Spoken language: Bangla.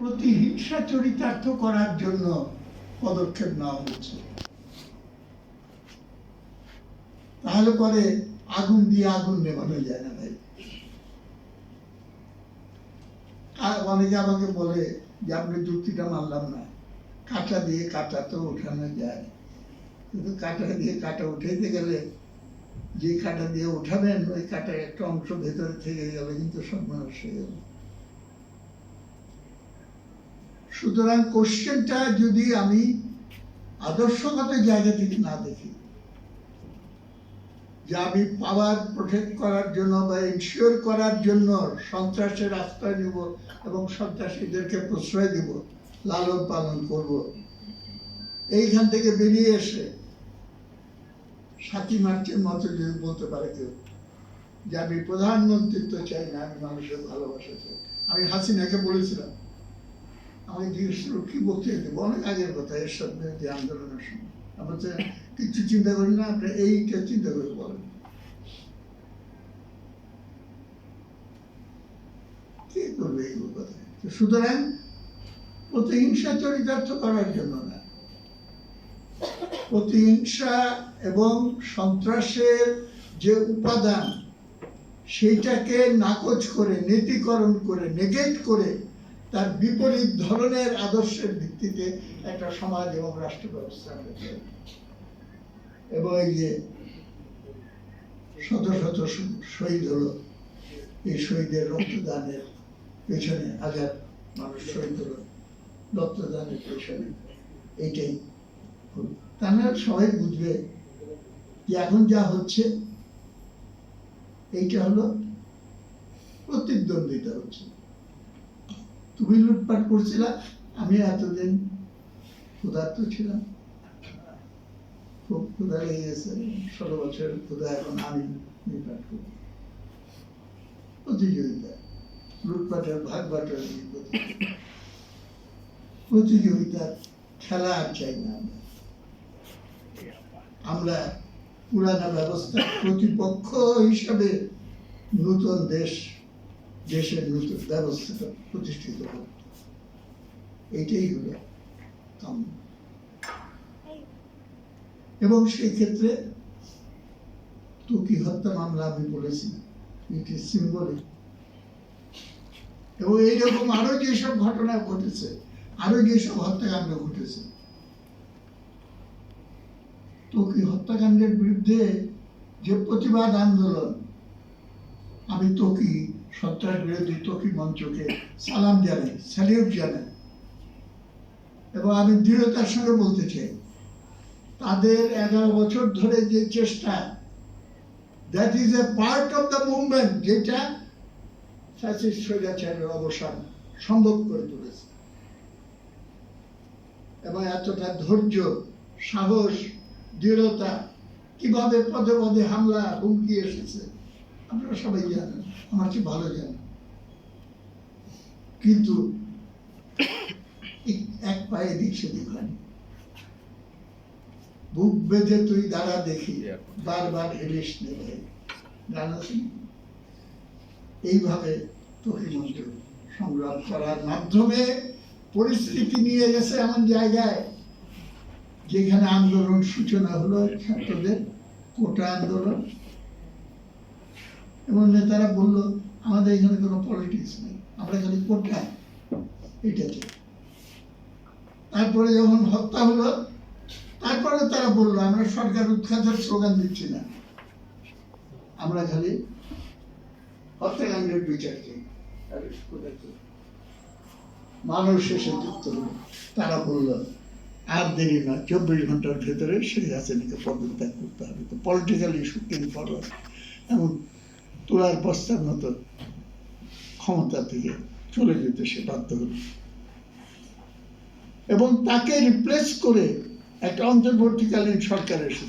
প্রতিহিংসা চরিতার্থ করার জন্য পদক্ষেপ নেওয়া হচ্ছে তাহলে পরে আগুন দিয়ে আগুন নেভানো যায় না ভাই। আর অনেকে আমাকে বলে যে, আপনি যুক্তিটা মানলাম না। কাঁটা দিয়ে কাঁটা তো ওঠানো যায়। কিন্তু কাঁটা দিয়ে কাঁটা উঠাইতে গেলে যে কাঁটা দিয়ে উঠাবেন ওই কাঁটার একটা অংশ ভেতরে থেকে গেলে কিন্তু মানুষ হয়ে গেল সুতরাং কোশ্চেনটা যদি আমি আদর্শগত জায়গা থেকে না দেখি, যে আমি পাওয়ার প্রোটেক্ট করার জন্য বা ইনশিওর করার জন্য সন্ত্রাসের আশ্রয় নিব এবং সন্ত্রাসীদেরকে প্রশ্রয় দিব, লালন পালন করব, এইখান থেকে বেরিয়ে এসে সাতই মার্চের মতো যদি বলতে পারে কেউ, যে আমি প্রধানমন্ত্রিত্ব চাই না, আমি মানুষের ভালোবাসা চাই। আমি হাসিনাকে বলেছিলাম আমাকে জিজ্ঞেস কি বক্তৃতা দেবো অনেক আগের কথা, এরশাদ বিরোধী আন্দোলনের সময়। আমরা তো কিছু চিন্তা করি না, আপনি এইটা চিন্তা করে বলেন। কে করবে এইগুলো কথা সুতরাং প্রতিহিংসা চরিতার্থ করার জন্য না। প্রতিহিংসা এবং সন্ত্রাসের যে উপাদান, সেইটাকে নাকচ করে, নীতিকরণ করে, নেগেট করে তার বিপরীত ধরনের আদর্শের ভিত্তিতে একটা সমাজ এবং রাষ্ট্র ব্যবস্থা চাই। এবং এই যে শত শত শহীদ হলো, এই শহীদের রক্তদানের পেছনে হাজার মানুষ শহীদ হলো, রক্তদানের পেছনে এইটাই। তা না সবাই বুঝবে যে এখন যা হচ্ছে, এইটা হলো প্রতিদ্বন্দ্বিতা হচ্ছে তুমি লুটপাট করছিলা, আমি এতদিন ক্ষুধার্ত ছিলাম। খুব ক্ষুধা লেগে গেছে ষোলো বছরের ক্ষুধা এখন আমি লুটপাট করি। প্রতিযোগিতা, লুটপাটের ভাগ বাটার প্রতিযোগিতার খেলা আর চাই না আমরা। আমরা পুরানা ব্যবস্থা প্রতিপক্ষ হিসাবে নতুন দেশ দেশের নতুন ব্যবস্থাটা প্রতিষ্ঠিত করত এইটাই হলো কাম্য। এবং সেই ক্ষেত্রে তুকি হত্যা মামলা আমি বলেছি সিম্বলিক এবং এইরকম আরও যেসব ঘটনা ঘটেছে, আরও যেসব হত্যাকাণ্ড ঘটেছে তোকি হত্যাকাণ্ডের বিরুদ্ধে যে প্রতিবাদ আন্দোলন, আমি তোকি সন্ত্রাস বিরোধী তোকি মঞ্চকে সালাম জানাই, স্যালিউট জানাই। এবং আমি দৃঢ়তার সঙ্গে বলতে চাই, তাদের এগারো বছর ধরে যে চেষ্টা that is a part of the movement যেটা ফ্যাসিস্ট স্বৈরাচারের অবসান সম্ভব করে তুলেছে। এবং এতটা ধৈর্য, সাহস, দৃঢ়তা কীভাবে পদে পদে হামলা হুমকি এসেছে আপনারা সবাই জানেন, আমার চেয়ে ভালো জানেন। কিন্তু এক- পায়ে দিক সেদিক হয়নি বুক বেঁধে তুই দাঁড়া দেখি, বারবার হেরিস নে ভাই গান আছে এইভাবে তোকে মন্ত্র সংগ্রাম করার মাধ্যমে পরিস্থিতি নিয়ে গেছে এমন জায়গায় যেখানে আন্দোলন সূচনা হলো ছাত্রদের, কোটা আন্দোলন এবং নেতারা বলল, আমাদের এখানে কোনো পলিটিক্স নেই, আমরা খালি কোটা এটাতে তারপরে যখন হত্যা হলো, তারপরে তারা বলল, আমরা সরকার উৎখাতের স্লোগান দিচ্ছি না। আমরা খালি হত্যাকাণ্ডের বিচার চাই কোথায়? মানুষ শেষে যুক্ত তারা বলল, আর দেরি না চব্বিশ ঘণ্টার ভেতরে সেই হাসিনাকে পদত্যাগ করতে হবে। তো পলিটিক্যাল ইস্যু তিনি ফলো এমন তোলার পশ্চাৎ মতো ক্ষমতা থেকে চলে যেতে সে বাধ্য হল। এবং তাকে রিপ্লেস করে একটা অন্তর্বর্তীকালীন সরকার এসেছে।